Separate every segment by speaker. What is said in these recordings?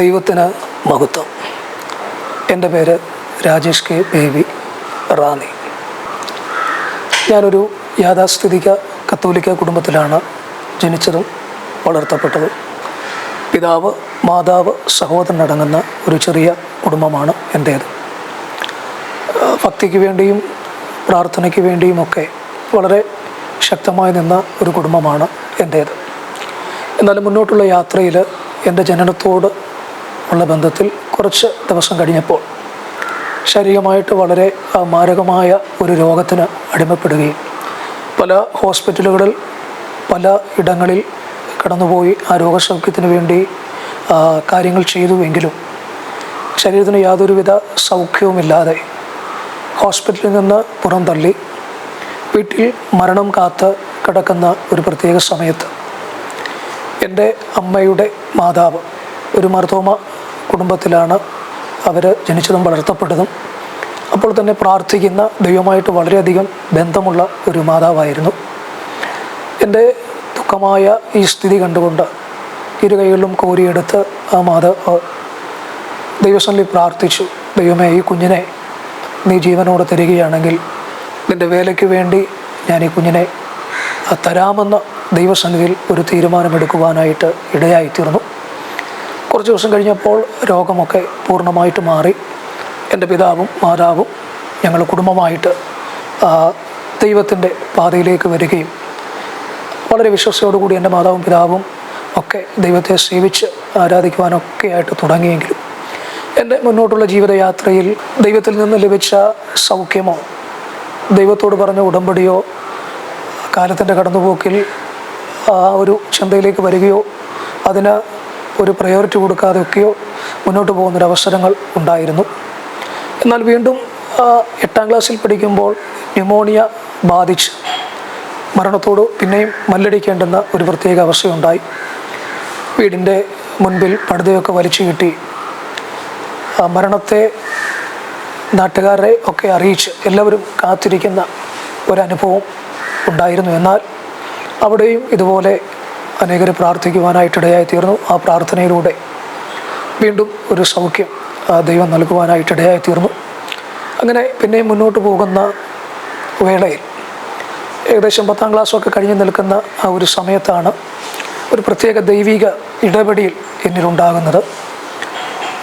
Speaker 1: ദൈവത്തിന് മഹത്വം. എന്റെ പേര് രാജേഷ് കെ. ബേബി റാന്നി. ഞാനൊരു യാഥാസ്ഥിതിക കത്തോലിക്ക കുടുംബത്തിലാണ് ജനിച്ചതും വളർത്തപ്പെട്ടതും. പിതാവ് മാതാവ് സഹോദരനടങ്ങുന്ന ഒരു ചെറിയ കുടുംബമാണ് എന്റേത്. ഭക്തിക്ക് വേണ്ടിയും പ്രാർത്ഥനയ്ക്ക് വേണ്ടിയുമൊക്കെ വളരെ ശക്തമായി നിന്ന ഒരു കുടുംബമാണ് എന്റേത്. എന്നാലും മുന്നോട്ടുള്ള യാത്രയിൽ എന്റെ ജനനത്തോട് ഉള്ള ബന്ധത്തിൽ കുറച്ച് ദിവസം കഴിഞ്ഞപ്പോൾ ശാരീരികമായിട്ട് വളരെ മാരകമായ ഒരു രോഗത്തിന് അടിമപ്പെടുകയും പല ഹോസ്പിറ്റലുകളിൽ പല ഇടങ്ങളിൽ കടന്നുപോയി ആ രോഗസൗഖ്യത്തിന് വേണ്ടി കാര്യങ്ങൾ ചെയ്തുവെങ്കിലും ശരീരത്തിന് യാതൊരുവിധ സൗഖ്യവുമില്ലാതെ ഹോസ്പിറ്റലിൽ നിന്ന് പുറന്തള്ളി വീട്ടിൽ മരണം കാത്ത് കിടക്കുന്ന ഒരു പ്രത്യേക സമയത്ത് എന്റെ അമ്മയുടെ മാതാവ് ഒരു മർത്തോമ കുടുംബത്തിലാണ് അവർ ജനിച്ചതും വളർത്തപ്പെട്ടതും. അപ്പോൾ തന്നെ പ്രാർത്ഥിക്കുന്ന ദൈവമായിട്ട് വളരെയധികം ബന്ധമുള്ള ഒരു മാതാവായിരുന്നു. എന്റെ ദുഃഖമായ ഈ സ്ഥിതി കണ്ടുകൊണ്ട് ഇരു കൈകളിലും കോരിയെടുത്ത് ആ മാതാവ് ദൈവസന്നിധി പ്രാർത്ഥിച്ചു ദൈവമേ ഈ കുഞ്ഞിനെ നീ ജീവനോട് തരികയാണെങ്കിൽ നിന്റെ വേലയ്ക്ക് വേണ്ടി ഞാൻ ഈ കുഞ്ഞിനെ തരാമെന്ന ദൈവസന്നിധിയിൽ ഒരു തീരുമാനമെടുക്കുവാനായിട്ട് ഇടയായിത്തീർന്നു. കുറച്ച് ദിവസം കഴിഞ്ഞപ്പോൾ രോഗമൊക്കെ പൂർണമായിട്ട് മാറി. എന്റെ പിതാവും മാതാവും ഞങ്ങൾ കുടുംബമായിട്ട് ദൈവത്തിന്റെ പാതയിലേക്ക് വരികയും വളരെ വിശ്വസയോടുകൂടി എന്റെ മാതാവും പിതാവും ഒക്കെ ദൈവത്തെ സേവിച്ച് ആരാധിക്കുവാനൊക്കെ ആയിട്ട് തുടങ്ങിയെങ്കിലും എന്റെ മുന്നോട്ടുള്ള ജീവിതയാത്രയിൽ ദൈവത്തിൽ നിന്ന് ലഭിച്ച സൗഖ്യമോ ദൈവത്തോട് പറഞ്ഞ ഉടമ്പടിയോ കാലത്തിന്റെ കടന്നുപോക്കിൽ ആ ഒരു ചിന്തയിലേക്ക് വരികയോ അതിന് ഒരു പ്രയോറിറ്റി കൊടുക്കാതെയൊക്കെയോ മുന്നോട്ട് പോകുന്നൊരവസരങ്ങൾ ഉണ്ടായിരുന്നു. എന്നാൽ വീണ്ടും എട്ടാം ക്ലാസ്സിൽ പഠിക്കുമ്പോൾ ന്യൂമോണിയ ബാധിച്ച് മരണത്തോട് പിന്നെയും മല്ലടിക്കേണ്ടുന്ന ഒരു പ്രത്യേക അവസ്ഥയുണ്ടായി. വീടിന്റെ മുൻപിൽ പടുതയൊക്കെ വലിച്ചു കിട്ടി മരണത്തെ നാട്ടുകാരെ ഒക്കെ അറിയിച്ച് എല്ലാവരും കാത്തിരിക്കുന്ന ഒരനുഭവം ഉണ്ടായിരുന്നു. എന്നാൽ അവിടെയും ഇതുപോലെ അനേകർ പ്രാർത്ഥിക്കുവാനായിട്ടിടയായി തീർന്നു ആ പ്രാർത്ഥനയിലൂടെ വീണ്ടും ഒരു സൗഖ്യം ദൈവം നൽകുവാനായിട്ടിടയായി തീർന്നു അങ്ങനെ പിന്നെ മുന്നോട്ട് പോകുന്ന വേളയിൽ ഏകദേശം പത്താം ക്ലാസ്സൊക്കെ കഴിഞ്ഞ് നിൽക്കുന്ന ആ ഒരു സമയത്താണ് ഒരു പ്രത്യേക ദൈവിക ഇടപെടിയിൽ എന്നിലുണ്ടാകുന്നത്.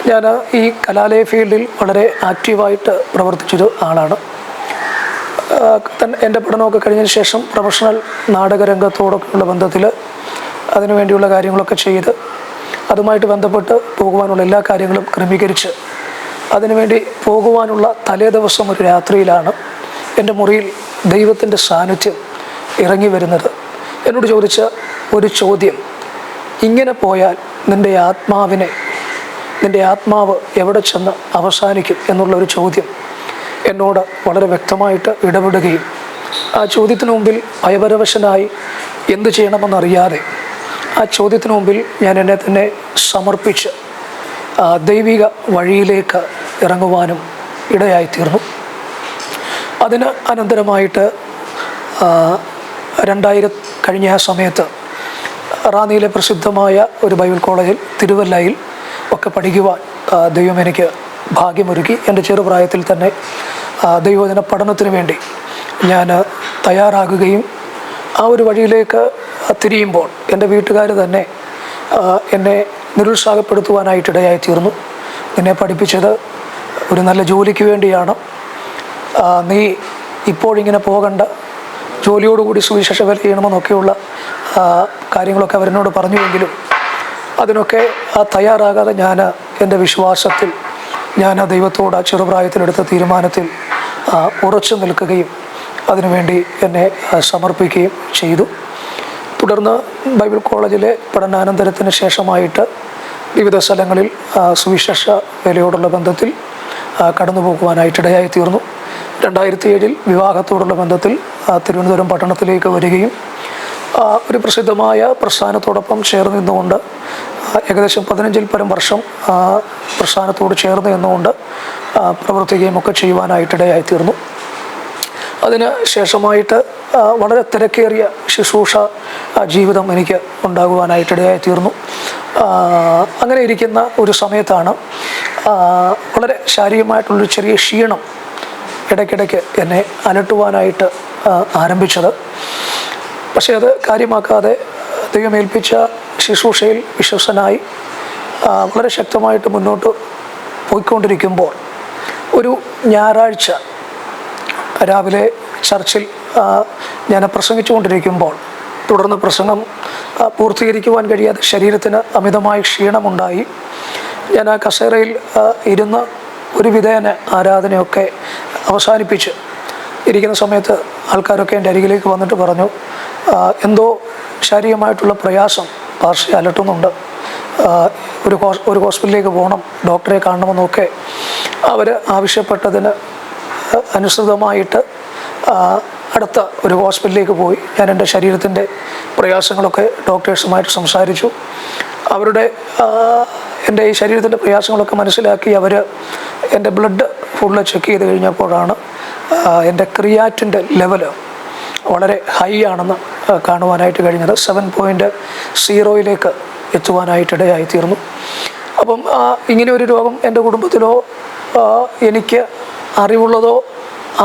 Speaker 1: ഞാൻ ഈ കലാലയ ഫീൽഡിൽ വളരെ ആക്റ്റീവായിട്ട് പ്രവർത്തിച്ചൊരു ആളാണ്. എന്റെ പഠനമൊക്കെ കഴിഞ്ഞതിന് ശേഷം പ്രൊഫഷണൽ നാടകരംഗത്തോടൊക്കെയുള്ള ബന്ധത്തിൽ അതിനുവേണ്ടിയുള്ള കാര്യങ്ങളൊക്കെ ചെയ്ത് അതുമായിട്ട് ബന്ധപ്പെട്ട് പോകുവാനുള്ള എല്ലാ കാര്യങ്ങളും ക്രമീകരിച്ച് അതിനുവേണ്ടി പോകുവാനുള്ള തലേ ദിവസം ഒരു രാത്രിയിലാണ് എന്റെ മുറിയിൽ ദൈവത്തിന്റെ സാന്നിധ്യം ഇറങ്ങി വരുന്നത്. എന്നോട് ചോദിച്ച ഒരു ചോദ്യം ഇങ്ങനെ പോയാൽ നിന്റെ ആത്മാവിനെ നിന്റെ ആത്മാവ് എവിടെ ചെന്ന് അവസാനിക്കും എന്നുള്ള ഒരു ചോദ്യം എന്നോട് വളരെ വ്യക്തമായിട്ട് ഇടപെടുകയും ആ ചോദ്യത്തിന് മുമ്പിൽ ഭയപരവശനായി എന്ത് ചെയ്യണമെന്നറിയാതെ ആ ചോദ്യത്തിന് മുമ്പിൽ ഞാൻ എന്നെ തന്നെ സമർപ്പിച്ച് ദൈവിക വഴിയിലേക്ക് ഇറങ്ങുവാനും ഇടയായി തീർന്നു അതിന് അനന്തരമായിട്ട് രണ്ടായിരം കഴിഞ്ഞ ആ സമയത്ത് റാന്നിയിലെ പ്രസിദ്ധമായ ഒരു ബൈബിൾ കോളേജിൽ തിരുവല്ലയിൽ ഒക്കെ പഠിക്കുവാൻ ദൈവം എനിക്ക് ഭാഗ്യമൊരുക്കി. എന്റെ ചെറുപ്രായത്തിൽ തന്നെ ദൈവജന പഠനത്തിന് വേണ്ടി ഞാൻ തയ്യാറാകുകയും ആ ഒരു വഴിയിലേക്ക് തിരിയുമ്പോൾ എന്റെ വീട്ടുകാർ തന്നെ എന്നെ നിരുത്സാഹപ്പെടുത്തുവാനായിട്ടിടയായി തീർന്നു എന്നെ പഠിപ്പിച്ചത് ഒരു നല്ല ജോലിക്ക് വേണ്ടിയാണ്. നീ ഇപ്പോഴിങ്ങനെ പോകണ്ട. ജോലിയോടുകൂടി സുവിശേഷ വില ചെയ്യണമെന്നൊക്കെയുള്ള കാര്യങ്ങളൊക്കെ അവരെന്നോട് പറഞ്ഞുവെങ്കിലും അതിനൊക്കെ തയ്യാറാകാതെ ഞാൻ എന്റെ വിശ്വാസത്തിൽ ഞാൻ ദൈവത്തോട് ആ ചെറുപ്രായത്തിലെടുത്ത തീരുമാനത്തിൽ ഉറച്ചു നിൽക്കുകയും അതിനുവേണ്ടി എന്നെ സമർപ്പിക്കുകയും ചെയ്തു. തുടർന്ന് ബൈബിൾ കോളേജിലെ പഠനാനന്തരത്തിന് ശേഷമായിട്ട് വിവിധ സ്ഥലങ്ങളിൽ സുവിശേഷ വേലയോടുള്ള ബന്ധത്തിൽ കടന്നു പോകുവാനായിട്ടിടയായി തീർന്നു. രണ്ടായിരത്തി ഏഴിൽ വിവാഹത്തോടുള്ള ബന്ധത്തിൽ തിരുവനന്തപുരം പട്ടണത്തിലേക്ക് വരികയും ഒരു പ്രസിദ്ധമായ പ്രസ്ഥാനത്തോടൊപ്പം ചേർന്ന് നിന്നുകൊണ്ട് ഏകദേശം പതിനഞ്ചിൽ പരം വർഷം പ്രസ്ഥാനത്തോട് ചേർന്ന് നിന്നുകൊണ്ട് പ്രവർത്തിക്കുകയും ഒക്കെ ചെയ്യുവാനായിട്ടിടയായി തീർന്നു. അതിന് ശേഷമായിട്ട് വളരെ തിരക്കേറിയ ശുശ്രൂഷ ജീവിതം എനിക്ക് ഉണ്ടാകുവാനായിട്ടിടയായി തീർന്നു. അങ്ങനെ ഇരിക്കുന്ന ഒരു സമയത്താണ് വളരെ ശാരീരികമായിട്ടുള്ളൊരു ചെറിയ ക്ഷീണം ഇടയ്ക്കിടയ്ക്ക് എന്നെ അലട്ടുവാനായിട്ട് ആരംഭിച്ചത്. പക്ഷേ അത് കാര്യമാക്കാതെ ദൈവമേൽപ്പിച്ച ശുശ്രൂഷയിൽ വിശ്വസനായി വളരെ ശക്തമായിട്ട് മുന്നോട്ട് പോയിക്കൊണ്ടിരിക്കുമ്പോൾ ഒരു ഞായറാഴ്ച രാവിലെ ചർച്ചിൽ ഞാൻ പ്രസംഗിച്ചുകൊണ്ടിരിക്കുമ്പോൾ തുടർന്ന് പ്രസംഗം പൂർത്തീകരിക്കുവാൻ കഴിയാതെ ശരീരത്തിന് അമിതമായ ക്ഷീണമുണ്ടായി. ഞാൻ ആ കസേരയിൽ ഇരുന്ന് ഒരു വിധേയന ആരാധനയൊക്കെ അവസാനിപ്പിച്ച് ഇരിക്കുന്ന സമയത്ത് ആൾക്കാരൊക്കെ എന്റെ അരികിലേക്ക് വന്നിട്ട് പറഞ്ഞു എന്തോ ശാരീരികമായിട്ടുള്ള പ്രയാസം പാർശ്വ അലട്ടുന്നുണ്ട്. ഒരു ഒരു ഹോസ്പിറ്റലിലേക്ക് പോകണം ഡോക്ടറെ കാണണമെന്നൊക്കെ അവർ ആവശ്യപ്പെട്ടതിന് അനുസൃതമായിട്ട് അടുത്ത ഒരു ഹോസ്പിറ്റലിലേക്ക് പോയി. ഞാൻ എന്റെ ശരീരത്തിന്റെ പ്രയാസങ്ങളൊക്കെ ഡോക്ടേഴ്സുമായിട്ട് സംസാരിച്ചു. അവരുടെ എന്റെ ഈ ശരീരത്തിന്റെ പ്രയാസങ്ങളൊക്കെ മനസ്സിലാക്കി അവർ എന്റെ ബ്ലഡ് ഫുള്ള് ചെക്ക് ചെയ്ത് കഴിഞ്ഞപ്പോഴാണ് എന്റെ ക്രിയാറ്റിന്റെ ലെവൽ വളരെ ഹൈ ആണെന്ന് കാണുവാനായിട്ട് കഴിഞ്ഞത്. സെവൻ പോയിന്റ് സീറോയിലേക്ക് എത്തുവാനായിട്ടിടയായി തീർന്നു അപ്പം ഇങ്ങനെ ഒരു രോഗം എന്റെ കുടുംബത്തിലോ എനിക്ക് അറിവുള്ളതോ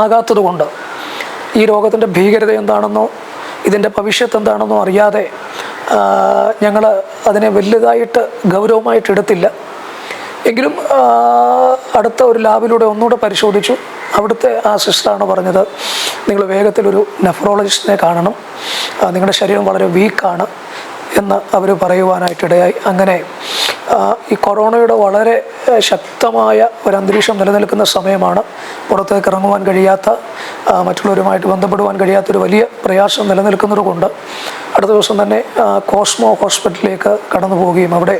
Speaker 1: ആകാത്തത് കൊണ്ട് ഈ രോഗത്തിന്റെ ഭീകരത എന്താണെന്നോ ഇതിന്റെ ഭവിഷ്യത്ത് എന്താണെന്നോ അറിയാതെ ഞങ്ങൾ അതിനെ വലുതായിട്ട് ഗൗരവമായിട്ട് എടുത്തില്ല. എങ്കിലും അടുത്ത ഒരു ലാബിലൂടെ ഒന്നുകൂടെ പരിശോധിച്ചു. അവിടുത്തെ ആ സിസ്റ്ററാണ് പറഞ്ഞത്. നിങ്ങൾ വേഗത്തിലൊരു നെഫ്രോളജിസ്റ്റിനെ കാണണം. നിങ്ങളുടെ ശരീരം വളരെ വീക്കാണ് എന്ന് അവർ പറയുവാനായിട്ടിടയായി അങ്ങനെ ഈ കൊറോണയുടെ വളരെ ശക്തമായ ഒരു അന്തരീക്ഷം നിലനിൽക്കുന്ന സമയമാണ് പുറത്തേക്ക് ഇറങ്ങുവാൻ കഴിയാത്ത മറ്റുള്ളവരുമായിട്ട് ബന്ധപ്പെടുവാൻ കഴിയാത്തൊരു വലിയ പ്രയാസം നിലനിൽക്കുന്നത് കൊണ്ട് അടുത്ത ദിവസം തന്നെ കോസ്മോ ഹോസ്പിറ്റലിലേക്ക് കടന്നു പോവുകയും അവിടെ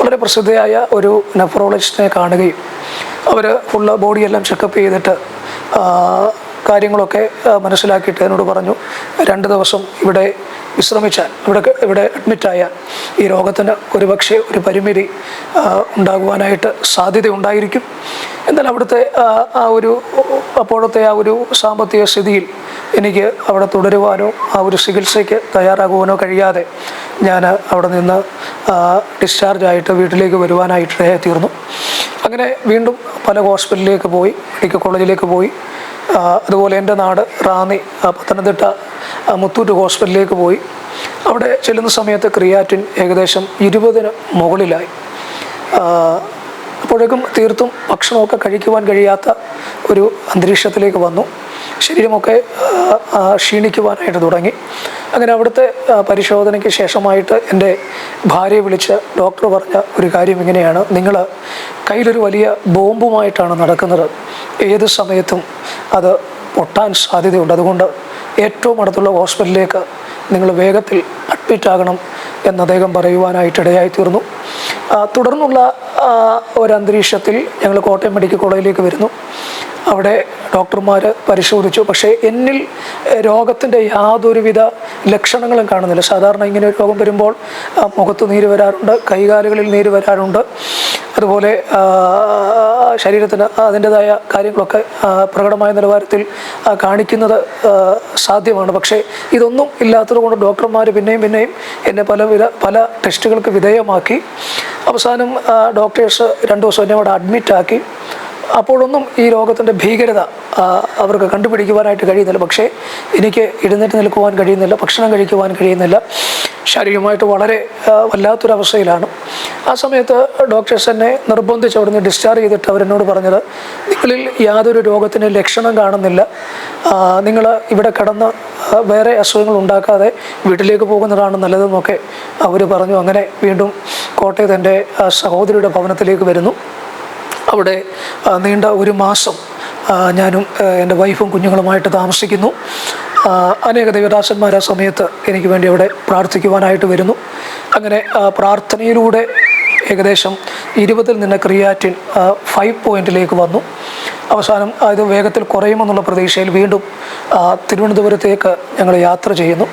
Speaker 1: വളരെ പ്രസിദ്ധയായ ഒരു നെഫ്രോളജിസ്റ്റിനെ കാണുകയും അവർ ഫുള്ള് ബോഡിയെല്ലാം ചെക്കപ്പ് ചെയ്തിട്ട് കാര്യങ്ങളൊക്കെ മനസ്സിലാക്കിയിട്ട് എന്നോട് പറഞ്ഞു രണ്ട് ദിവസം ഇവിടെ വിശ്രമിച്ചാൽ ഇവിടെ ഇവിടെ അഡ്മിറ്റായ ഈ രോഗത്തിന് ഒരുപക്ഷെ ഒരു പരിമിതി ഉണ്ടാകുവാനായിട്ട് സാധ്യത ഉണ്ടായിരിക്കും എന്നാൽ അവിടുത്തെ ആ, ഒരു അപ്പോഴത്തെ ആ ഒരു സാമ്പത്തിക സ്ഥിതിയിൽ എനിക്ക് അവിടെ തുടരുവാനോ ആ ഒരു ചികിത്സയ്ക്ക് തയ്യാറാകുവാനോ കഴിയാതെ ഞാൻ അവിടെ നിന്ന് ഡിസ്ചാർജ് ആയിട്ട് വീട്ടിലേക്ക് വരുവാനായിട്ട് തീർന്നു. അങ്ങനെ വീണ്ടും പല ഹോസ്പിറ്റലിലേക്ക് പോയി മെഡിക്കൽ കോളേജിലേക്ക് പോയി. അതുപോലെ എന്റെ നാട് റാന്നി പത്തനംതിട്ട മുത്തൂറ്റ് ഹോസ്പിറ്റലിലേക്ക് പോയി. അവിടെ ചെല്ലുന്ന സമയത്ത് ക്രിയാറ്റിൻ ഏകദേശം ഇരുപതിന് മുകളിലായി. അപ്പോഴേക്കും തീർത്തും ഭക്ഷണമൊക്കെ കഴിക്കുവാൻ കഴിയാത്ത ഒരു അന്തരീക്ഷത്തിലേക്ക് വന്നു. ശരീരമൊക്കെ ക്ഷീണിക്കുവാനായിട്ട് തുടങ്ങി. അങ്ങനെ അവിടുത്തെ പരിശോധനയ്ക്ക് ശേഷമായിട്ട് എന്റെ ഭാര്യയെ വിളിച്ച് ഡോക്ടർ പറഞ്ഞ ഒരു കാര്യം ഇങ്ങനെയാണ്. നിങ്ങൾ കയ്യിലൊരു വലിയ ബോംബുമായിട്ടാണ് നടക്കുന്നത്. ഏത് സമയത്തും അത് പൊട്ടാൻ സാധ്യതയുണ്ട്. അതുകൊണ്ട് ഏറ്റവും അടുത്തുള്ള ഹോസ്പിറ്റലിലേക്ക് നിങ്ങൾ വേഗത്തിൽ അഡ്മിറ്റ് ആകണം എന്ന് അദ്ദേഹം പറയുവാനായിട്ടിടയായി തീർന്നു ആ, തുടർന്നുള്ള ഒരു അന്തരീക്ഷത്തിൽ ഞങ്ങൾ കോട്ടയം മെഡിക്കൽ കോളേജിലേക്ക് വരുന്നു. അവിടെ ഡോക്ടർമാർ പരിശോധിച്ചു. പക്ഷേ എന്നിൽ രോഗത്തിന്റെ യാതൊരുവിധ ലക്ഷണങ്ങളും കാണുന്നില്ല. സാധാരണ ഇങ്ങനെ രോഗം വരുമ്പോൾ മുഖത്ത് നീര് വരാറുണ്ട് കൈകാലുകളിൽ നീര് വരാറുണ്ട്. അതുപോലെ ശരീരത്തിന് അതിന്റെതായ കാര്യങ്ങളൊക്കെ പ്രകടമായ നിലവാരത്തിൽ കാണിക്കുന്നത് സാധ്യമാണ്. പക്ഷേ ഇതൊന്നും ഇല്ലാത്തത് കൊണ്ട് ഡോക്ടർമാർ പിന്നെയും പിന്നെയും എന്നെ പലവിധ പല ടെസ്റ്റുകൾക്ക് വിധേയമാക്കി അവസാനം ഡോക്ടേഴ്സ് രണ്ട് ദിവസം എന്നെ അവിടെ അഡ്മിറ്റാക്കി. അപ്പോഴൊന്നും ഈ രോഗത്തിന്റെ ഭീകരത അവർക്ക് കണ്ടുപിടിക്കുവാനായിട്ട് കഴിയുന്നില്ല. പക്ഷേ എനിക്ക് എഴുന്നേറ്റ് നിൽക്കുവാൻ കഴിയുന്നില്ല ഭക്ഷണം കഴിക്കുവാൻ കഴിയുന്നില്ല. ശാരീരികമായിട്ട് വളരെ വല്ലാത്തൊരവസ്ഥയിലാണ്. ആ സമയത്ത് ഡോക്ടേഴ്സ് എന്നെ നിർബന്ധിച്ച് അവിടുന്ന് ഡിസ്ചാർജ് ചെയ്തിട്ട് അവരെന്നോട് പറഞ്ഞത് നിങ്ങളിൽ യാതൊരു രോഗത്തിന് ലക്ഷണം കാണുന്നില്ല. നിങ്ങൾ ഇവിടെ കിടന്ന് വേറെ അസുഖങ്ങൾ ഉണ്ടാക്കാതെ വീട്ടിലേക്ക് പോകുന്നതാണ് നല്ലതെന്നൊക്കെ അവർ പറഞ്ഞു. അങ്ങനെ വീണ്ടും കോട്ടയത്ത് എന്റെ സഹോദരിയുടെ ഭവനത്തിലേക്ക് വരുന്നു. അവിടെ നീണ്ട ഒരു മാസം ഞാനും എന്റെ വൈഫും കുഞ്ഞുങ്ങളുമായിട്ട് താമസിക്കുന്നു. അനേക ദൈവദാസന്മാർ ആ സമയത്ത് എനിക്ക് വേണ്ടി അവിടെ പ്രാർത്ഥിക്കുവാനായിട്ട് വരുന്നു. അങ്ങനെ പ്രാർത്ഥനയിലൂടെ ഏകദേശം ഇരുപതിൽ നിന്ന് ക്രിയാറ്റിൻ ഫൈവ് പോയിന്റിലേക്ക് വന്നു. അവസാനം അത് വേഗത്തിൽ കുറയുമെന്നുള്ള പ്രതീക്ഷയിൽ വീണ്ടും തിരുവനന്തപുരത്തേക്ക് ഞങ്ങൾ യാത്ര ചെയ്യുന്നു.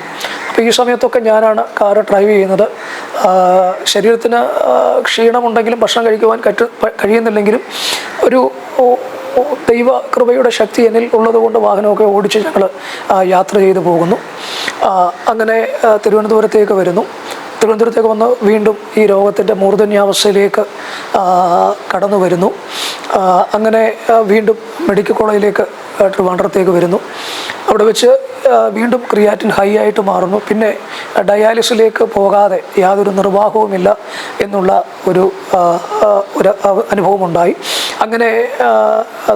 Speaker 1: അപ്പോൾ ഈ സമയത്തൊക്കെ ഞാനാണ് കാർ ഡ്രൈവ് ചെയ്യുന്നത്. ശരീരത്തിന് ക്ഷീണമുണ്ടെങ്കിലും ഭക്ഷണം കഴിക്കുവാൻ കറ്റ കഴിയുന്നില്ലെങ്കിലും ഒരു ദൈവ കൃപയുടെ ശക്തി എന്നിൽ ഉള്ളതുകൊണ്ട് വാഹനമൊക്കെ ഓടിച്ച് ഞങ്ങൾ യാത്ര ചെയ്തു പോകുന്നു. അങ്ങനെ തിരുവനന്തപുരത്തേക്ക് വരുന്നു. തിരുവനന്തപുരത്തേക്ക് വന്ന് വീണ്ടും ഈ രോഗത്തിന്റെ മൂർധന്യാവസ്ഥയിലേക്ക് കടന്നു വരുന്നു. അങ്ങനെ വീണ്ടും മെഡിക്കൽ കോളേജിലേക്ക് ട്രിവാൻഡ്രത്തേക്ക് വരുന്നു. അവിടെ വെച്ച് വീണ്ടും ക്രിയാറ്റിൻ ഹൈ ആയിട്ട് മാറുന്നു. പിന്നെ ഡയാലിസിലേക്ക് പോകാതെ യാതൊരു നിർവാഹവുമില്ല എന്നുള്ള ഒരു ഒരു അനുഭവമുണ്ടായി. അങ്ങനെ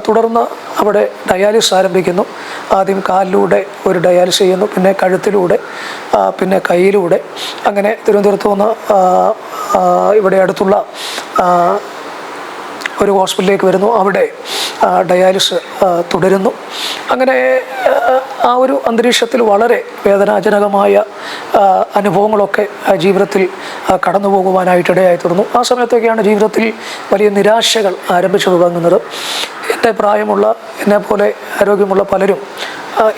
Speaker 1: തുടർന്ന് അവിടെ ഡയാലിസ് ആരംഭിക്കുന്നു. ആദ്യം കാലിലൂടെ ഒരു ഡയാലിസ് ചെയ്യുന്നു. പിന്നെ കഴുത്തിലൂടെ പിന്നെ കയ്യിലൂടെ അങ്ങനെ തിരുവനന്തപുരത്ത് നിന്ന് ഇവിടെ അടുത്തുള്ള ഒരു ഹോസ്പിറ്റലിലേക്ക് വരുന്നു. അവിടെ ഡയാലിസ് തുടരുന്നു. അങ്ങനെ ആ, ഒരു അന്തരീക്ഷത്തിൽ വളരെ വേദനാജനകമായ അനുഭവങ്ങളൊക്കെ ജീവിതത്തിൽ കടന്നു പോകുവാനായിട്ട് ഇടയായി തീർന്നു ആ സമയത്തൊക്കെയാണ് ജീവിതത്തിൽ വലിയ നിരാശകൾ ആരംഭിച്ചു തുടങ്ങുന്നത്. എന്റെ പ്രായമുള്ള എന്നെപ്പോലെ ആരോഗ്യമുള്ള പലരും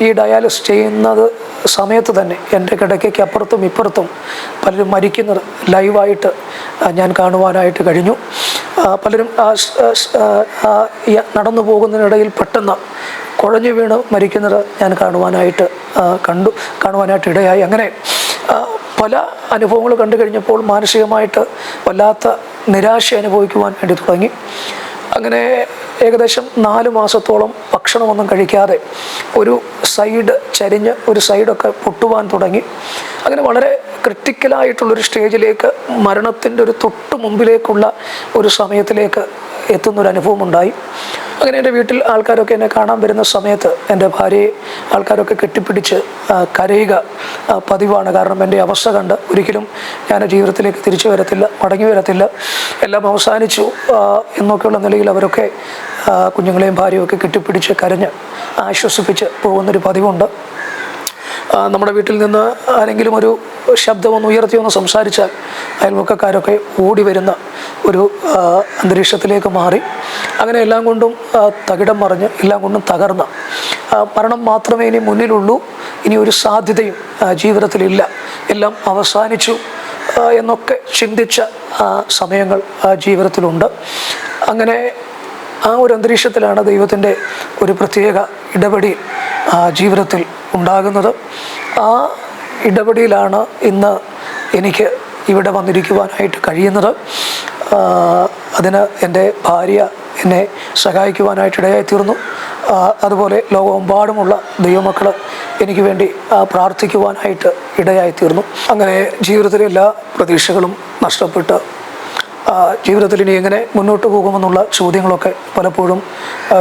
Speaker 1: ഈ ഡയാലിസ് ചെയ്യുന്നത് സമയത്ത് തന്നെ എന്റെ കിടക്കയ്ക്ക് അപ്പുറത്തും ഇപ്പുറത്തും പലരും മരിക്കുന്നത് ലൈവായിട്ട് ഞാൻ കാണുവാനായിട്ട് കഴിഞ്ഞു. പലരും നടന്നു പോകുന്നതിനിടയിൽ പെട്ടെന്ന് കുഴഞ്ഞു വീണ് മരിക്കുന്നത് ഞാൻ കാണുവാനായിട്ട് കണ്ടു കാണുവാനായിട്ട് ഇടയായി. അങ്ങനെ പല അനുഭവങ്ങൾ കണ്ടു കഴിഞ്ഞപ്പോൾ മാനസികമായിട്ട് വല്ലാത്ത നിരാശ അനുഭവിക്കുവാൻ വേണ്ടി തുടങ്ങി. അങ്ങനെ ഏകദേശം നാല് മാസത്തോളം ഭക്ഷണമൊന്നും കഴിക്കാതെ ഒരു സൈഡ് ചരിഞ്ഞ് ഒരു സൈഡൊക്കെ പൊട്ടുവാൻ തുടങ്ങി. അങ്ങനെ വളരെ ക്രിട്ടിക്കലായിട്ടുള്ളൊരു സ്റ്റേജിലേക്ക് മരണത്തിന്റെ ഒരു തൊട്ട് മുമ്പിലേക്കുള്ള ഒരു സമയത്തിലേക്ക് എത്തുന്നൊരു അനുഭവം ഉണ്ടായി അങ്ങനെ എന്റെ വീട്ടിൽ ആൾക്കാരൊക്കെ എന്നെ കാണാൻ വരുന്ന സമയത്ത് എന്റെ ഭാര്യയെ ആൾക്കാരൊക്കെ കെട്ടിപ്പിടിച്ച് കരയുക പതിവാണ്. കാരണം എന്റെ അവസ്ഥ കണ്ട് ഒരിക്കലും ഞാൻ ജീവിതത്തിലേക്ക് തിരിച്ചു വരത്തില്ല മടങ്ങി വരത്തില്ല. എല്ലാം അവസാനിച്ചു എന്നൊക്കെയുള്ള നിലയിൽ അവരൊക്കെ കുഞ്ഞുങ്ങളെയും ഭാര്യയൊക്കെ കെട്ടിപ്പിടിച്ച് കരഞ്ഞ് ആശ്വസിപ്പിച്ച് പോകുന്നൊരു പതിവുണ്ട്. നമ്മുടെ വീട്ടിൽ നിന്ന് ആരെങ്കിലും ഒരു ശബ്ദമൊന്ന് ഉയർത്തി ഒന്ന് സംസാരിച്ചാൽ അയൽവക്കക്കാരൊക്കെ ഓടി വരുന്ന ഒരു അന്തരീക്ഷത്തിലേക്ക് മാറി. അങ്ങനെ എല്ലാം കൊണ്ടും തകിടം മറിഞ്ഞ് എല്ലാം കൊണ്ടും തകർന്ന. മരണം മാത്രമേ ഇനി മുന്നിലുള്ളൂ. ഇനി ഒരു സാധ്യതയും ജീവിതത്തിലില്ല. എല്ലാം അവസാനിച്ചു എന്നൊക്കെ ചിന്തിച്ച സമയങ്ങൾ ജീവിതത്തിലുണ്ട്. അങ്ങനെ ആ ഒരു അന്തരീക്ഷത്തിലാണ് ദൈവത്തിന്റെ ഒരു പ്രത്യേക ഇടപെടി ജീവിതത്തിൽ ഉണ്ടാകുന്നത്. ആ ഇടപെടിയിലാണ് ഇന്ന് എനിക്ക് ഇവിടെ വന്നിരിക്കുവാനായിട്ട് കഴിയുന്നത്. അതിന് എന്റെ ഭാര്യ എന്നെ സഹായിക്കുവാനായിട്ട് ഇടയായി തീർന്നു അതുപോലെ ലോകമെമ്പാടുമുള്ള ദൈവമക്കൾ എനിക്ക് വേണ്ടി പ്രാർത്ഥിക്കുവാനായിട്ട് ഇടയായി തീർന്നു അങ്ങനെ ജീവിതത്തിലെ എല്ലാ പ്രതീക്ഷകളും നഷ്ടപ്പെട്ട് ജീവിതത്തിൽ ഇനി എങ്ങനെ മുന്നോട്ട് പോകുമെന്നുള്ള ചോദ്യങ്ങളൊക്കെ പലപ്പോഴും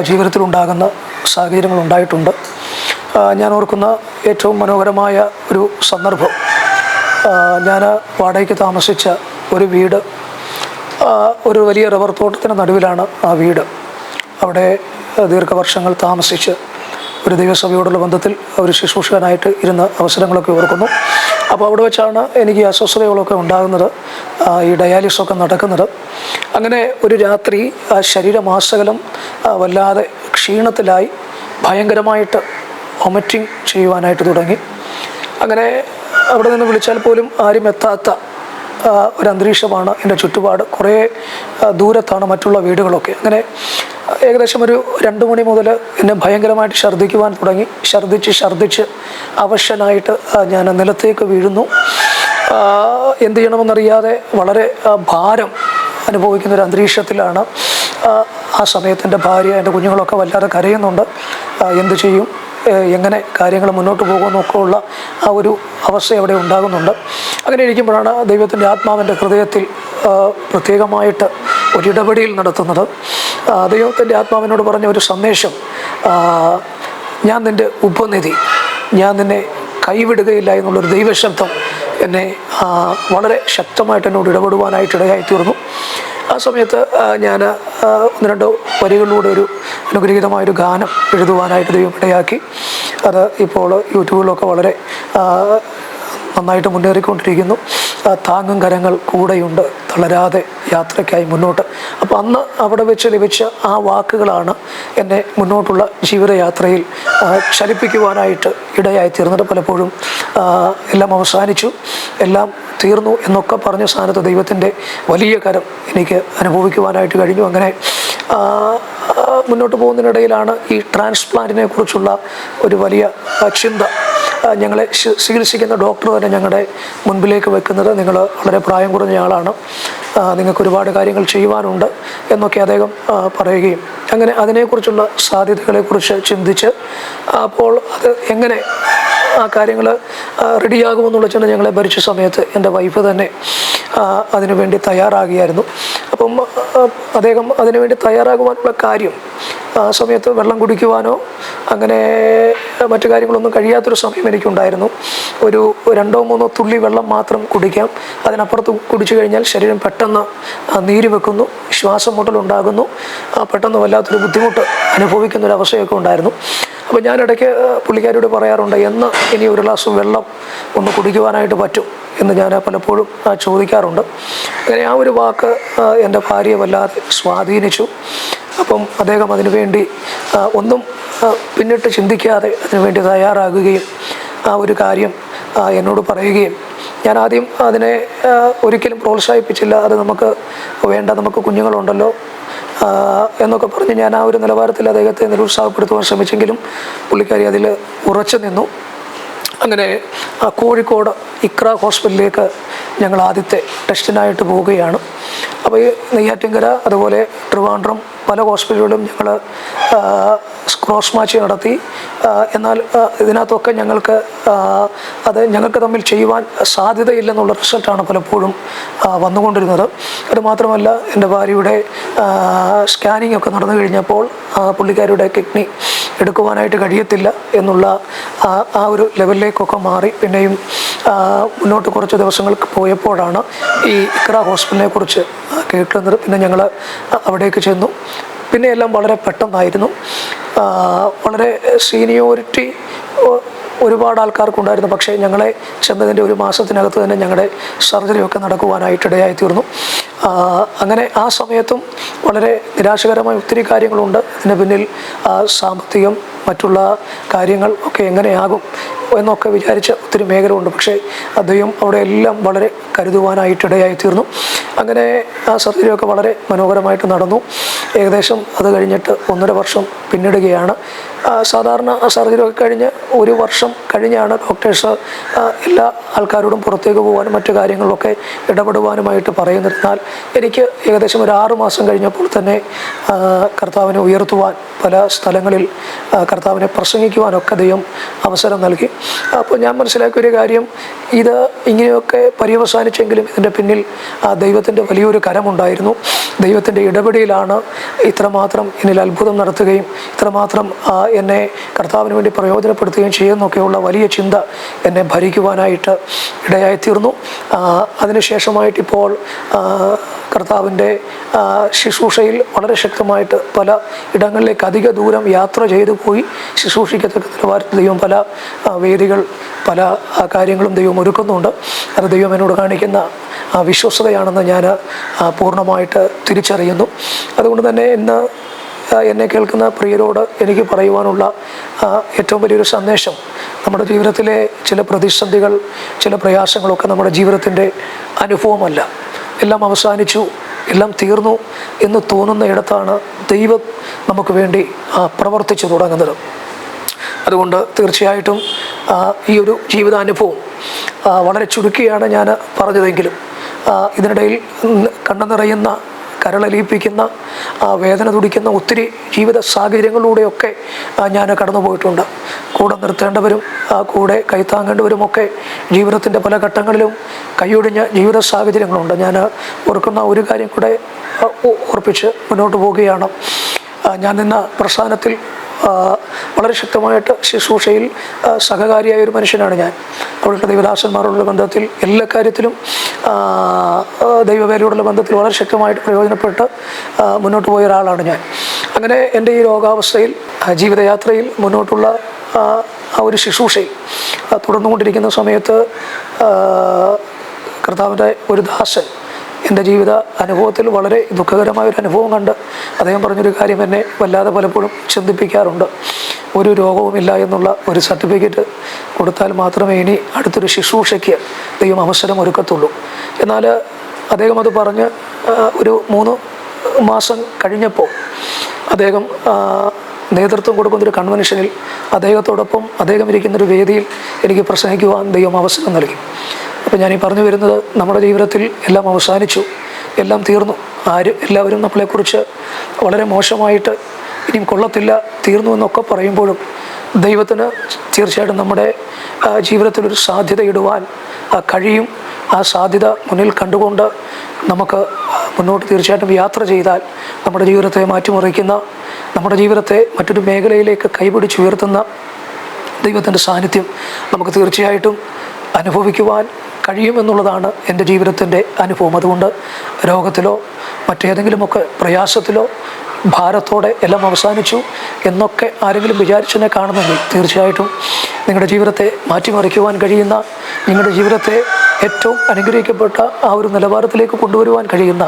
Speaker 1: ജീവിതത്തിൽ ഉണ്ടാകുന്ന സാഹചര്യങ്ങൾ ഉണ്ടായിട്ടുണ്ട്. ഞാൻ ഓർക്കുന്ന ഏറ്റവും മനോഹരമായ ഒരു സന്ദർഭം ഞാൻ വാടകയ്ക്ക് താമസിച്ച ഒരു വീട് ഒരു വലിയ റബ്ബർ തോട്ടത്തിന് നടുവിലാണ് ആ വീട്. അവിടെ ദീർഘവർഷങ്ങൾ താമസിച്ച് ഒരു ദൈവസഭയോടുള്ള ബന്ധത്തിൽ ഒരു ശുശ്രൂഷകനായിട്ട് ഇരുന്ന അവസരങ്ങളൊക്കെ ഓർക്കുന്നു. അപ്പോൾ അവിടെ വെച്ചാണ് എനിക്ക് അസ്വസ്ഥതകളൊക്കെ ഉണ്ടാകുന്നത് ഈ ഡയാലിസൊക്കെ നടക്കുന്നത്. അങ്ങനെ ഒരു രാത്രി ആ ശരീരമാസകലം വല്ലാതെ ക്ഷീണത്തിലായി ഭയങ്കരമായിട്ട് വൊമിറ്റിംഗ് ചെയ്യുവാനായിട്ട് തുടങ്ങി. അങ്ങനെ അവിടെ നിന്ന് വിളിച്ചാൽ പോലും ആരും എത്താത്ത ഒരു അന്തരീക്ഷമാണ് എന്റെ ചുറ്റുപാട്. കുറേ ദൂരത്താണ് മറ്റുള്ള വീടുകളൊക്കെ. അങ്ങനെ ഏകദേശം ഒരു രണ്ട് മണി മുതൽ എന്നെ ഭയങ്കരമായിട്ട് ഛർദ്ദിക്കുവാൻ തുടങ്ങി. ഛർദ്ദിച്ച് ഛർദ്ദിച്ച് അവശനായിട്ട് ഞാൻ നിലത്തേക്ക് വീഴുന്നു. എന്ത് ചെയ്യണമെന്നറിയാതെ വളരെ ഭാരം അനുഭവിക്കുന്ന ഒരു അന്തരീക്ഷത്തിലാണ്. ആ, സമയത്ത് എന്റെ ഭാര്യ എന്റെ കുഞ്ഞുങ്ങളൊക്കെ വല്ലാതെ കരയുന്നുണ്ട്. എന്തു ചെയ്യും? എങ്ങനെ കാര്യങ്ങൾ മുന്നോട്ട് പോകുമെന്നൊക്കെ ഉള്ള ആ ഒരു അവസ്ഥ അവിടെ ഉണ്ടാകുന്നുണ്ട്. അങ്ങനെ ഇരിക്കുമ്പോഴാണ് ദൈവത്തിന്റെ ആത്മാവിന്റെ ഹൃദയത്തിൽ പ്രത്യേകമായിട്ട് ഒരിടപെടിയിൽ നടത്തുന്നത്. ദൈവത്തിന്റെ ആത്മാവിനോട് പറഞ്ഞ ഒരു സന്ദേശം ഞാൻ നിന്റെ ഉപനിധി ഞാൻ നിന്നെ കൈവിടുകയില്ല എന്നുള്ളൊരു ദൈവശബ്ദം എന്നെ വളരെ ശക്തമായിട്ട് എന്നോട് ഇടപെടുവാനായിട്ട് ഇടയായി തീർന്നു ആ സമയത്ത് ഞാൻ ഒന്ന് രണ്ട് വരികളിലൂടെ ഒരു അനുഗ്രഹീതമായൊരു ഗാനം എഴുതുവാനായിട്ട് ദൈവം ഇടയാക്കി അത് ഇപ്പോൾ യൂട്യൂബിലൊക്കെ വളരെ നന്നായിട്ട് മുന്നേറിക്കൊണ്ടിരിക്കുന്നു. താങ്ങും കരങ്ങൾ കൂടെയുണ്ട്. തളരാതെ യാത്രയ്ക്കായി മുന്നോട്ട്. അപ്പോൾ അന്ന് അവിടെ വെച്ച് ലഭിച്ച ആ വാക്കുകളാണ് എന്നെ മുന്നോട്ടുള്ള ജീവിതയാത്രയിൽ ചലിപ്പിക്കുവാനായിട്ട് ഇടയായി തീർന്നത്. പലപ്പോഴും എല്ലാം അവസാനിച്ചു. എല്ലാം തീർന്നു എന്നൊക്കെ പറഞ്ഞ സ്ഥാനത്ത് ദൈവത്തിന്റെ വലിയ കരം എനിക്ക് അനുഭവിക്കുവാനായിട്ട് കഴിഞ്ഞു. അങ്ങനെ മുന്നോട്ട് പോകുന്നതിനിടയിലാണ് ഈ ട്രാൻസ്പ്ലാന്റിനെ കുറിച്ചുള്ള ഒരു വലിയ ചിന്ത. ഞങ്ങളെ ചികിത്സിക്കുന്ന ഡോക്ടർ തന്നെ ഞങ്ങളുടെ മുൻപിലേക്ക് വെക്കുന്നത്. നിങ്ങൾ വളരെ പ്രായം കുറഞ്ഞ ആളാണ്. നിങ്ങൾക്ക് ഒരുപാട് കാര്യങ്ങൾ ചെയ്യുവാനുണ്ട് എന്നൊക്കെ അദ്ദേഹം പറയുകയും അങ്ങനെ അതിനെക്കുറിച്ചുള്ള സാധ്യതകളെക്കുറിച്ച് ചിന്തിച്ച് അപ്പോൾ അത് എങ്ങനെ ആ കാര്യങ്ങൾ റെഡിയാകുമെന്നുള്ള ചില ഞങ്ങളെ ഭരിച്ച സമയത്ത് എന്റെ വൈഫ് തന്നെ അതിനുവേണ്ടി തയ്യാറാകുകയായിരുന്നു അപ്പം അദ്ദേഹം അതിനുവേണ്ടി തയ്യാറാകുവാനുള്ള കാര്യം ആ സമയത്ത് വെള്ളം കുടിക്കുവാനോ അങ്ങനെ മറ്റു കാര്യങ്ങളൊന്നും കഴിയാത്തൊരു സമയം എനിക്കുണ്ടായിരുന്നു. ഒരു രണ്ടോ മൂന്നോ തുള്ളി വെള്ളം മാത്രം കുടിക്കാം. അതിനപ്പുറത്ത് കുടിച്ചു കഴിഞ്ഞാൽ ശരീരം പെട്ടെന്ന് നീര് വെക്കുന്നു ശ്വാസം മുട്ടലുണ്ടാകുന്നു പെട്ടെന്ന് വല്ലാത്തൊരു ബുദ്ധിമുട്ട് അനുഭവിക്കുന്ന ഒരു അവസ്ഥയൊക്കെ ഉണ്ടായിരുന്നു. അപ്പോൾ ഞാൻ ഇടയ്ക്ക് പുള്ളിക്കാരോട് പറയാറുണ്ട് എന്ന് ഇനി ഒരു ഗ്ലാസ് വെള്ളം ഒന്ന് കുടിക്കുവാനായിട്ട് പറ്റും. എന്ന് ഞാൻ പലപ്പോഴും ചോദിക്കാറുണ്ട്. അങ്ങനെ ആ ഒരു വാക്ക് എന്റെ ഭാര്യയെ വല്ലാതെ സ്വാധീനിച്ചു. അപ്പം അദ്ദേഹം അതിനുവേണ്ടി ഒന്നും പിന്നിട്ട് ചിന്തിക്കാതെ അതിനുവേണ്ടി തയ്യാറാകുകയും ആ ഒരു കാര്യം എന്നോട് പറയുകയും ഞാൻ ആദ്യം അതിനെ ഒരിക്കലും പ്രോത്സാഹിപ്പിച്ചില്ല. അത് നമുക്ക് വേണ്ട നമുക്ക് കുഞ്ഞുങ്ങളുണ്ടല്ലോ എന്നൊക്കെ പറഞ്ഞ് ഞാൻ ആ ഒരു നിലവാരത്തിൽ അദ്ദേഹത്തെ നിരുത്സാഹപ്പെടുത്തുവാൻ ശ്രമിച്ചെങ്കിലും പുള്ളിക്കാരി അതിൽ ഉറച്ചു നിന്നു. അങ്ങനെ ആ കോഴിക്കോട് ഇക്ര ഹോസ്പിറ്റലിലേക്ക് ഞങ്ങൾ ആദ്യത്തെ ടെസ്റ്റിനായിട്ട് പോവുകയാണ്. അപ്പോൾ ഈ നെയ്യാറ്റിങ്കര അതുപോലെ ട്രിവാൻഡ്രം പല ഹോസ്പിറ്റലുകളിലും ഞങ്ങൾ ക്രോസ് മാച്ച് നടത്തി. എന്നാൽ ഇതിനകത്തൊക്കെ ഞങ്ങൾക്ക് അത് ഞങ്ങൾക്ക് തമ്മിൽ ചെയ്യുവാൻ സാധ്യതയില്ലെന്നുള്ള റിസൾട്ടാണ് പലപ്പോഴും വന്നുകൊണ്ടിരുന്നത്. അത് മാത്രമല്ല എന്റെ ഭാര്യയുടെ സ്കാനിങ് ഒക്കെ നടന്നു കഴിഞ്ഞപ്പോൾ പുള്ളിക്കാരിയുടെ കിഡ്നി എടുക്കുവാനായിട്ട് കഴിയത്തില്ല എന്നുള്ള ആ ഒരു ലെവലിലേക്കൊക്കെ മാറി. പിന്നെയും മുന്നോട്ട് കുറച്ച് ദിവസങ്ങൾക്ക് പോയപ്പോഴാണ് ഈ ഇക്ര ഹോസ്പിറ്റലിനെ കുറിച്ച് കേൾക്കുന്നത് പിന്നെ ഞങ്ങൾ അവിടേക്ക് ചെന്നു. പിന്നെ എല്ലാം വളരെ പെട്ടെന്നായിരുന്നു. വളരെ സീനിയോറിറ്റി ഒരുപാട് ആൾക്കാർക്കുണ്ടായിരുന്നു. പക്ഷേ ഞങ്ങളെ ചെന്നതിന്റെ ഒരു മാസത്തിനകത്ത് തന്നെ ഞങ്ങളുടെ സർജറിയൊക്കെ നടക്കുവാനായിട്ടിടയായി തീർന്നു അങ്ങനെ ആ സമയത്തും വളരെ നിരാശകരമായ ഒത്തിരി കാര്യങ്ങളുണ്ട്. ഇതിന് പിന്നിൽ സാമ്പത്തികം മറ്റുള്ള കാര്യങ്ങൾ ഒക്കെ എങ്ങനെയാകും എന്നൊക്കെ വിചാരിച്ച ഒത്തിരി മേഖലയുണ്ട്. പക്ഷേ അദ്ദേഹം അവിടെ എല്ലാം വളരെ കരുതുവാനായിട്ടിടയായി തീർന്നു അങ്ങനെ ആ സർജറിയൊക്കെ വളരെ മനോഹരമായിട്ട് നടന്നു. ഏകദേശം അത് കഴിഞ്ഞിട്ട് ഒന്നര വർഷം പിന്നിടുകയാണ്. സാധാരണ സർജറിയൊക്കെ കഴിഞ്ഞ് ഒരു വർഷം കഴിഞ്ഞാണ് ഡോക്ടേഴ്സ് എല്ലാ ആൾക്കാരോടും പുറത്തേക്ക് പോകാനും മറ്റു കാര്യങ്ങളിലൊക്കെ ഇടപെടുവാനുമായിട്ട് പറയുന്നിരുന്നാൽ എനിക്ക് ഏകദേശം ഒരു ആറു മാസം കഴിഞ്ഞപ്പോൾ തന്നെ കർത്താവിനെ ഉയർത്തുവാൻ പല സ്ഥലങ്ങളിൽ കർത്താവിനെ പ്രസംഗിക്കുവാനൊക്കെ ദൈവം അവസരം നൽകി. അപ്പോൾ ഞാൻ മനസ്സിലാക്കിയ ഒരു കാര്യം ഇത് ഇങ്ങനെയൊക്കെ പര്യവസാനിച്ചെങ്കിലും ഇതിന്റെ പിന്നിൽ ദൈവത്തിന്റെ വലിയൊരു കരമുണ്ടായിരുന്നു. ദൈവത്തിന്റെ ഇടപെടലാണ് ഇത്രമാത്രം എന്നിൽ അത്ഭുതം നടത്തുകയും ഇത്രമാത്രം എന്നെ കർത്താവിന് വേണ്ടി പ്രയോജനപ്പെടുത്തുകയും ചെയ്യുന്നൊക്കെയുള്ള വലിയ ചിന്ത എന്നെ ഭരിക്കുവാനായിട്ട് ഇടയായിത്തീർന്നു. അതിനുശേഷമായിട്ടിപ്പോൾ കർത്താവിന്റെ ശുശ്രൂഷയിൽ വളരെ ശക്തമായിട്ട് പല ഇടങ്ങളിലേക്ക് അധിക ദൂരം യാത്ര ചെയ്തു പോയി. ശുശ്രൂഷിക്കത്തക്ക നിലവാരത്തിൽ ദൈവം പല വേദികൾ പല കാര്യങ്ങളും ദൈവം ഒരുക്കുന്നുണ്ട്. അത് ദൈവം എന്നോട് കാണിക്കുന്ന വിശ്വസതയാണെന്ന് ഞാൻ പൂർണമായിട്ട് തിരിച്ചറിയുന്നു. അതുകൊണ്ട് തന്നെ ഇന്ന് എന്നെ കേൾക്കുന്ന പ്രിയരോട് എനിക്ക് പറയുവാനുള്ള ഏറ്റവും വലിയൊരു സന്ദേശം നമ്മുടെ ജീവിതത്തിലെ ചില പ്രതിസന്ധികൾ ചില പ്രയാസങ്ങളൊക്കെ നമ്മുടെ ജീവിതത്തിന്റെ അനുഭവമല്ല. എല്ലാം അവസാനിച്ചു എല്ലാം തീർന്നു എന്ന് തോന്നുന്ന ഇടത്താണ് ദൈവം നമുക്ക് വേണ്ടി പ്രവർത്തിച്ചു തുടങ്ങുന്നത്. അതുകൊണ്ട് തീർച്ചയായിട്ടും ഈ ഒരു ജീവിതാനുഭവം വളരെ ചുരുക്കിയാണ് ഞാൻ പറഞ്ഞതെങ്കിലും ഇതിനിടയിൽ കണ്ണു നിറയുന്ന കരളലിയിപ്പിക്കുന്ന വേദന തുടിക്കുന്ന ഒത്തിരി ജീവിത സാഹചര്യങ്ങളിലൂടെയൊക്കെ ഞാൻ കടന്നു പോയിട്ടുണ്ട്. കൂടെ നിർത്തേണ്ടവരും കൂടെ കൈത്താങ്ങേണ്ടവരുമൊക്കെ ജീവിതത്തിന്റെ പല ഘട്ടങ്ങളിലും കൈയൊടിഞ്ഞ ജീവിത സാഹചര്യങ്ങളുണ്ട്. ഞാൻ ഓർക്കുന്ന ഒരു കാര്യം കൂടെ ഓർപ്പിച്ച് മുന്നോട്ട് പോവുകയാണ്. ഞാൻ നിന്ന പ്രസ്ഥാനത്തിൽ വളരെ ശക്തമായിട്ട് ശുശ്രൂഷയിൽ സഹകാരിയായ ഒരു മനുഷ്യനാണ് ഞാൻ. അവിടുത്തെ ദൈവദാസന്മാരോടുള്ള ബന്ധത്തിൽ എല്ലാ കാര്യത്തിലും ദൈവവേലയോടുള്ള ബന്ധത്തിൽ വളരെ ശക്തമായിട്ട് പ്രയോജനപ്പെട്ട് മുന്നോട്ട് പോയ ഒരാളാണ് ഞാൻ. അങ്ങനെ എന്റെ ഈ രോഗാവസ്ഥയിൽ ജീവിതയാത്രയിൽ മുന്നോട്ടുള്ള ആ, ഒരു ശുശ്രൂഷയിൽ തുടർന്നുകൊണ്ടിരിക്കുന്ന സമയത്ത് കർത്താവിന്റെ ഒരു ദാസൻ എന്റെ ജീവിത അനുഭവത്തിൽ വളരെ ദുഃഖകരമായ ഒരു അനുഭവം കണ്ട് അദ്ദേഹം പറഞ്ഞൊരു കാര്യം എന്നെ വല്ലാതെ പലപ്പോഴും ചിന്തിപ്പിക്കാറുണ്ട്. ഒരു രോഗവുമില്ല എന്നുള്ള ഒരു സർട്ടിഫിക്കറ്റ് കൊടുത്താൽ മാത്രമേ ഇനി അടുത്തൊരു ശുശ്രൂഷയ്ക്ക് ദൈവം അവസരം ഒരുക്കത്തുള്ളൂ. എന്നാൽ അദ്ദേഹം അത് പറഞ്ഞ് ഒരു മൂന്ന് മാസം കഴിഞ്ഞപ്പോൾ അദ്ദേഹം നേതൃത്വം കൊടുക്കുന്നൊരു കൺവെൻഷനിൽ അദ്ദേഹത്തോടൊപ്പം അദ്ദേഹം ഇരിക്കുന്നൊരു വേദിയിൽ എനിക്ക് പ്രസംഗിക്കുവാൻ ദൈവം അവസരം നൽകി. അപ്പോൾ ഞാൻ ഈ പറഞ്ഞു വരുന്നത് നമ്മുടെ ജീവിതത്തിൽ എല്ലാം അവസാനിച്ചു. എല്ലാം തീർന്നു. ആരും എല്ലാവരും നമ്മളെക്കുറിച്ച് വളരെ മോശമായിട്ട് ഇനിയും കൊള്ളത്തില്ല തീർന്നു എന്നൊക്കെ പറയുമ്പോഴും ദൈവത്തിന് തീർച്ചയായിട്ടും നമ്മുടെ ജീവിതത്തിൽ ഒരു സാധ്യത ഇടുവാൻ കഴിയും. ആ സാധ്യത മുന്നിൽ കണ്ടുകൊണ്ട് നമുക്ക് മുന്നോട്ട് തീർച്ചയായിട്ടും യാത്ര ചെയ്താൽ നമ്മുടെ ജീവിതത്തെ മാറ്റിമറിക്കുന്ന നമ്മുടെ ജീവിതത്തെ മറ്റൊരു മേഖലയിലേക്ക് കൈപിടിച്ചുയർത്തുന്ന ദൈവത്തിന്റെ സാന്നിധ്യം നമുക്ക് തീർച്ചയായിട്ടും അനുഭവിക്കുവാൻ കഴിയുമെന്നുള്ളതാണ് എന്റെ ജീവിതത്തിന്റെ അനുഭവം. അതുകൊണ്ട് രോഗത്തിലോ മറ്റേതെങ്കിലുമൊക്കെ പ്രയാസത്തിലോ ഭാരത്തോടെ എല്ലാം അവസാനിച്ചു എന്നൊക്കെ ആരെങ്കിലും വിചാരിച്ചെന്നെ കാണുന്നെങ്കിൽ തീർച്ചയായിട്ടും നിങ്ങളുടെ ജീവിതത്തെ മാറ്റിമറിക്കുവാൻ കഴിയുന്ന നിങ്ങളുടെ ജീവിതത്തെ ഏറ്റവും അനുഗ്രഹിക്കപ്പെട്ട ആ ഒരു നിലവാരത്തിലേക്ക് കൊണ്ടുവരുവാൻ കഴിയുന്ന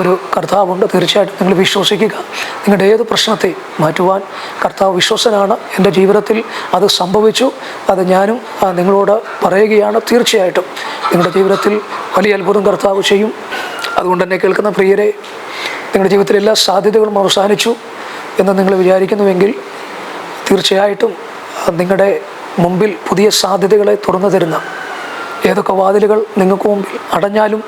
Speaker 1: ഒരു കർത്താവുണ്ട്. തീർച്ചയായിട്ടും നിങ്ങൾ വിശ്വസിക്കുക. നിങ്ങളുടെ ഏത് പ്രശ്നത്തെ മാറ്റുവാൻ കർത്താവ് വിശ്വസനാണ്. എന്റെ ജീവിതത്തിൽ അത് സംഭവിച്ചു. അത് ഞാനും നിങ്ങളോട് പറയുകയാണ് തീർച്ചയായിട്ടും. നിങ്ങളുടെ ജീവിതത്തിൽ വലിയ അത്ഭുതം കർത്താവ് ചെയ്യും. അതുകൊണ്ട് തന്നെ കേൾക്കുന്ന പ്രിയരെ നിങ്ങളുടെ ജീവിതത്തിലെ എല്ലാ സാധ്യതകളും അവസാനിച്ചു എന്ന് നിങ്ങൾ വിചാരിക്കുന്നുവെങ്കിൽ തീർച്ചയായിട്ടും നിങ്ങളുടെ മുമ്പിൽ പുതിയ സാധ്യതകളെ തുറന്നു തരുന്ന ഏതൊക്കെ വാതിലുകൾ നിങ്ങൾക്ക് മുമ്പിൽ അടഞ്ഞാലും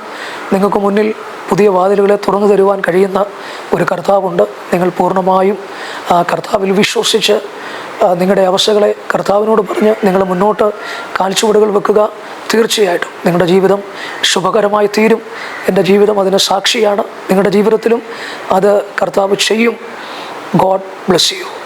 Speaker 1: നിങ്ങൾക്ക് മുന്നിൽ പുതിയ വാതിലുകളെ തുറന്നു തരുവാൻ കഴിയുന്ന ഒരു കർത്താവുണ്ട്. നിങ്ങൾ പൂർണമായും ആ കർത്താവിൽ വിശ്വസിച്ച് നിങ്ങളുടെ അവസ്ഥകളെ കർത്താവിനോട് പറഞ്ഞ് നിങ്ങൾ മുന്നോട്ട് കാൽച്ചുവടുകൾ വെക്കുക. തീർച്ചയായിട്ടും നിങ്ങളുടെ ജീവിതം ശുഭകരമായി തീരും. എന്റെ ജീവിതം അതിന് സാക്ഷിയാണ്. നിങ്ങളുടെ ജീവിതത്തിലും അത് കർത്താവ് ചെയ്യും. God bless you.